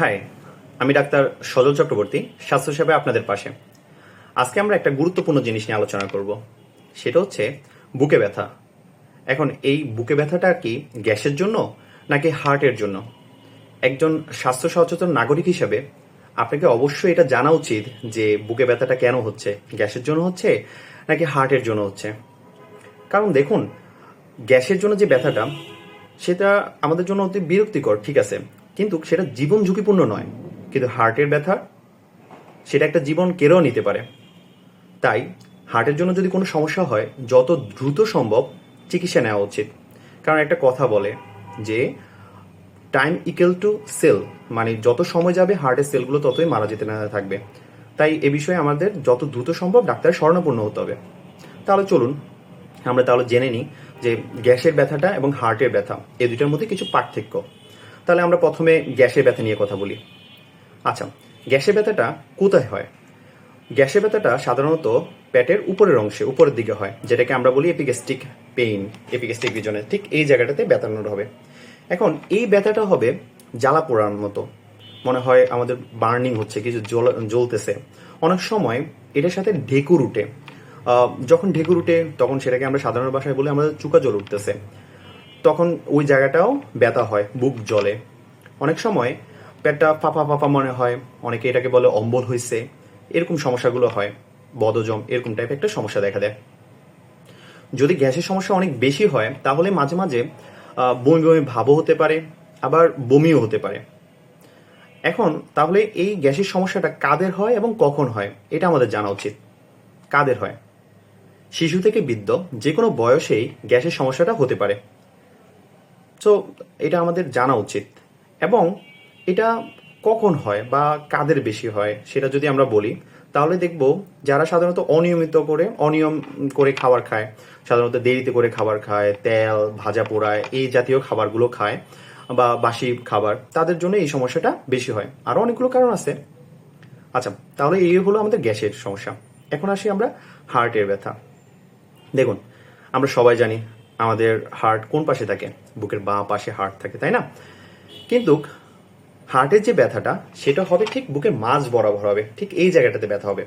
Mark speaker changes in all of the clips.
Speaker 1: High আমি doctor সজল চক্রবর্তী স্বাস্থ্যসেবায় আপনাদের পাশে। আজকে আমরা একটা গুরুত্বপূর্ণ জিনিস নিয়ে আলোচনা করব। সেটা হচ্ছে বুকে ব্যথা। এখন এই বুকে ব্যথাটা কি গ্যাসের জন্য নাকি হার্টের জন্য? একজন স্বাস্থ্য সচেতন নাগরিক হিসেবে আপনাকে অবশ্যই এটা জানা উচিত যে বুকে ব্যথাটা কেন হচ্ছে, গ্যাসের জন্য হচ্ছে নাকি হার্টের জন্য হচ্ছে। কারণ দেখুন, গ্যাসের জন্য যে ব্যথাটা, সেটা আমাদের জন্য অতি বিরক্তিকর, ঠিক আছে? কিন্তু সেটা জীবন ঝুঁকিপূর্ণ নয়, কিন্তু হার্টের ব্যথা, সেটা একটা জীবন কেড়েও নিতে পারে। তাই হার্টের জন্য যদি কোনো সমস্যা হয়, যত দ্রুত সম্ভব চিকিৎসা নেওয়া উচিত। কারণ একটা কথা বলে যে টাইম ইকুয়াল টু সেল মানে যত সময় যাবে হার্টের সেলগুলো ততই মারা যেতে না থাকবে। তাই এ বিষয়ে আমাদের যত দ্রুত সম্ভব ডাক্তারের স্বর্ণপূর্ণ হতে হবে। তাহলে চলুন, আমরা তাহলে জেনে নিই যে গ্যাসের ব্যথাটা এবং হার্টের ব্যথা এই দুইটার মধ্যে কিছু পার্থক্য। তাহলে আমরা প্রথমে গ্যাসের ব্যথা নিয়ে কথা বলি। আচ্ছা গ্যাসের ব্যথাটা কোথায় হয়? গ্যাসের ব্যথাটা সাধারণত পেটের উপরের অংশে, উপরের দিকে হয়, যেটাকে আমরা বলি এপিগ্যাস্ট্রিক পেইন এপিগ্যাস্ট্রিক রিজনে ঠিক এই জায়গাটাতে ব্যথানোর হবে। এখন, এই ব্যথাটা হবে জ্বালা পোড়ার মতো। মনে হয় আমাদের বার্নিং হচ্ছে, কিছু জ্বল- জ্বলতেছে। অনেক সময় এটার সাথে ঢেকুর উঠে। যখন ঢেকুর উঠে, তখন সেটাকে আমরা সাধারণ ভাষায় বলি আমাদের চুকা জল উঠতেছে। তখন ওই জায়গাটাও ব্যথা হয়, বুক জলে অনেক সময় পেটটা ফাঁপা ফাঁপা মনে হয়, অনেকে এটাকে বলে অম্বল হয়েছে এরকম সমস্যাগুলো হয় বদজম এরকম টাইপের একটা সমস্যা দেখা দেয়। যদি গ্যাসের সমস্যা অনেক বেশি হয়, তাহলে মাঝে মাঝে বমি বমি ভাবও হতে পারে, আবার বমিও হতে পারে। এখন, তাহলে এই গ্যাসের সমস্যাটা কাদের হয় এবং কখন হয়? এটা আমাদের জানা উচিত। কাদের হয়? শিশু থেকে বৃদ্ধ যে কোনো বয়সেই গ্যাসের সমস্যাটা হতে পারে। সো এটা আমাদের জানা উচিত। এবং এটা কখন হয় বা কাদের বেশি হয় সেটা যদি আমরা বলি, তাহলে দেখব যারা সাধারণত অনিয়মিত করে, অনিয়ম করে খাবার খায়, সাধারণত দেরিতে করে খাবার খায়, তেল, ভাজা পোড়ায় এই জাতীয় খাবারগুলো খায় বা বাসি খাবার, তাদের জন্য এই সমস্যাটা বেশি হয়। আরও অনেকগুলো কারণ আছে। আচ্ছা তাহলে এই হলো আমাদের গ্যাসের সমস্যা। এখন আসি আমরা হার্টের ব্যথা। দেখুন, আমরা সবাই জানি আমাদের হার্ট কোন পাশে থাকে? বুকের বাঁ পাশে হার্ট থাকে, তাই না? কিন্তু হার্টের যে ব্যথাটা, সেটা হবে ঠিক বুকের মাঝ বরাবর হবে, ঠিক এই জায়গাটাতে ব্যথা হবে।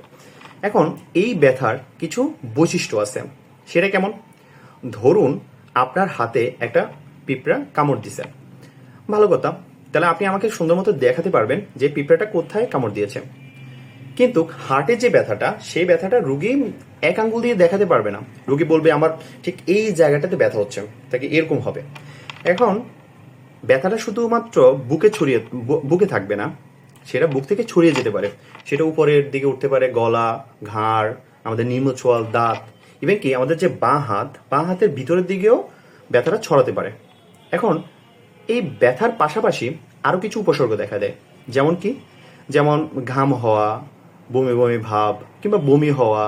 Speaker 1: এখন এই ব্যথার কিছু বৈশিষ্ট্য আছে। সেটা কেমন? ধরুন আপনার হাতে একটা পিঁপড়া কামড় দিছে। ভালো কথা। তাহলে আপনি আমাকে সুন্দর মতো দেখাতে পারবেন যে পিঁপড়াটা কোথায় কামড় দিয়েছে। কিন্তু হার্টের যে ব্যথাটা, সেই ব্যথাটা রুগী এক আঙ্গুল দিয়ে দেখাতে পারবে না। রুগী বলবে, আমার ঠিক এই জায়গাটাতে ব্যথা হচ্ছে, তাকে এরকম হবে। এখন ব্যথাটা শুধুমাত্র বুকে ছড়িয়ে বুকে থাকবে না, সেটা বুক থেকে ছড়িয়ে যেতে পারে। সেটা উপরের দিকে উঠতে পারে, গলা, ঘাড়, আমাদের নিম্ন চোয়াল দাঁত। ইভেন কি আমাদের যে বাঁ হাত, বাঁ হাতের ভিতরের দিকেও ব্যথাটা ছড়াতে পারে। এখন এই ব্যথার পাশাপাশি আরও কিছু উপসর্গ দেখা দেয়। যেমন কি? যেমন ঘাম হওয়া বমি বমি ভাব কিংবা বমি হওয়া,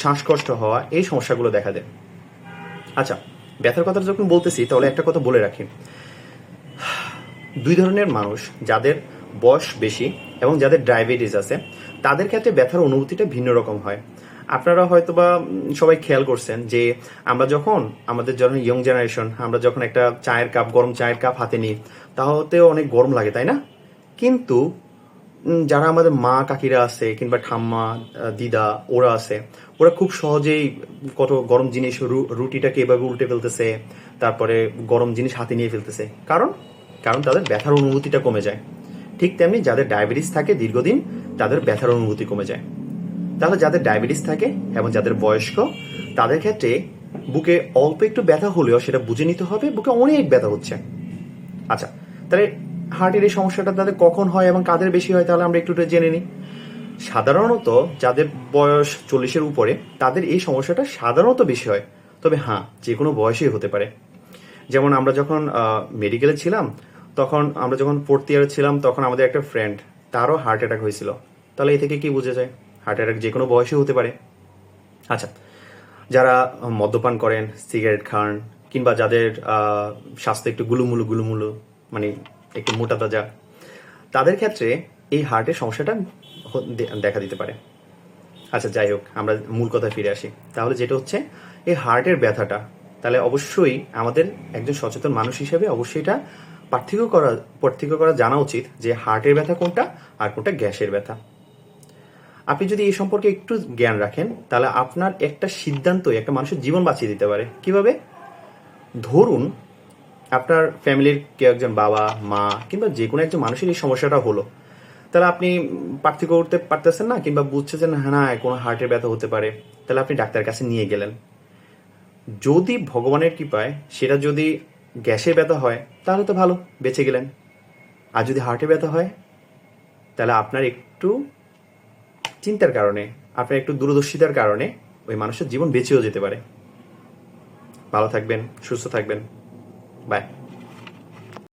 Speaker 1: শ্বাসকষ্ট হওয়া, এই সমস্যাগুলো দেখা দেয়। আচ্ছা ব্যথার কথা যখন বলতেছি, তাহলে একটা কথা বলে রাখি। দুই ধরনের মানুষ যাদের বয়স বেশি এবং যাদের ডায়াবেটিস আছে, তাদের ক্ষেত্রে ব্যথার অনুভূতিটা ভিন্ন রকম হয়। আপনারা হয়তো বা সবাই খেয়াল করছেন যে আমরা যখন, আমাদের যখন ইয়ং জেনারেশন আমরা যখন একটা চায়ের কাপ গরম চায়ের কাপ হাতে নিই, তাহতেও অনেক গরম লাগে, তাই না? কিন্তু যারা আমাদের মা কাকিরা আছে কিংবা ঠাম্মা দিদা, ওরা আছে, ওরা খুব সহজেই কত গরম জিনিস রুটিটাকে এভাবে উল্টে ফেলতেছে, তারপরে গরম জিনিস হাতে নিয়ে ফেলতেছে। কারণ কারণ তাদের ব্যথার অনুভূতিটা কমে যায়। ঠিক তেমনি যাদের ডায়াবেটিস থাকে দীর্ঘদিন, তাদের ব্যথার অনুভূতি কমে যায়। তাহলে যাদের ডায়াবেটিস থাকে এবং যাদের বয়স্ক, তাদের ক্ষেত্রে বুকে অল্প একটু ব্যথা হলেও সেটা বুঝে নিতে হবে, বুকে অনেক ব্যথা হচ্ছে। আচ্ছা তাহলে হার্টের এই সমস্যাটা তাদের কখন হয় এবং কাদের বেশি হয় তাহলে আমরা একটু জেনে নিই। সাধারণত যাদের বয়স চল্লিশের উপরে, তাদের এই সমস্যাটা সাধারণত বেশি হয়। তবে হ্যাঁ যে কোনো বয়সেই হতে পারে। যেমন আমরা যখন মেডিকেলে ছিলাম, তখন আমরা যখন ফোর্থ ইয়ারে ছিলাম, তখন আমাদের একটা ফ্রেন্ড তারও হার্ট অ্যাটাক হয়েছিল। তাহলে এ থেকে কি বোঝা যায়? হার্ট অ্যাটাক যে কোনো বয়সে হতে পারে। আচ্ছা যারা মদ্যপান করেন সিগারেট খান, কিংবা যাদের স্বাস্থ্য একটু গুলুমুলু গুলুমুলু মানে একটু মোটা তাজা। তাদের ক্ষেত্রে এই হার্টের সমস্যাটা দেখা দিতে পারে। আচ্ছা যাই হোক, আমরা মূল কথা ফিরে আসি। তাহলে যেটা হচ্ছে, এই হার্টের ব্যথাটা, তাহলে অবশ্যই আমাদের একজন সচেতন মানুষ হিসেবে অবশ্যই এটা পার্থক্য করা পার্থক্য করা জানা উচিত যে হার্টের ব্যথা কোনটা আর কোনটা গ্যাসের ব্যথা। আপনি যদি এই সম্পর্কে একটু জ্ঞান রাখেন, তাহলে আপনার একটা সিদ্ধান্ত একটা মানুষের জীবন বাঁচিয়ে দিতে পারে। কীভাবে? ধরুন আপনার ফ্যামিলির কেউ একজন বাবা, মা, কিংবা যে কোনো একজন মানুষের এই সমস্যাটা হলো, তাহলে আপনি পার্থক্য করতে পারতেছেন না, কিংবা বুঝছেন হ্যাঁ কোনো হার্টের ব্যথা হতে পারে, তাহলে আপনি ডাক্তারের কাছে নিয়ে গেলেন। যদি ভগবানের কৃপায় সেটা যদি গ্যাসের ব্যথা হয়, তাহলে তো ভালো, বেঁচে গেলেন। আর যদি হার্টে ব্যথা হয়, তাহলে আপনার একটু চিন্তার কারণে, আপনার একটু দূরদর্শিতার কারণে ওই মানুষের জীবন বেঁচেও যেতে পারে। ভালো থাকবেন, সুস্থ থাকবেন। 拜。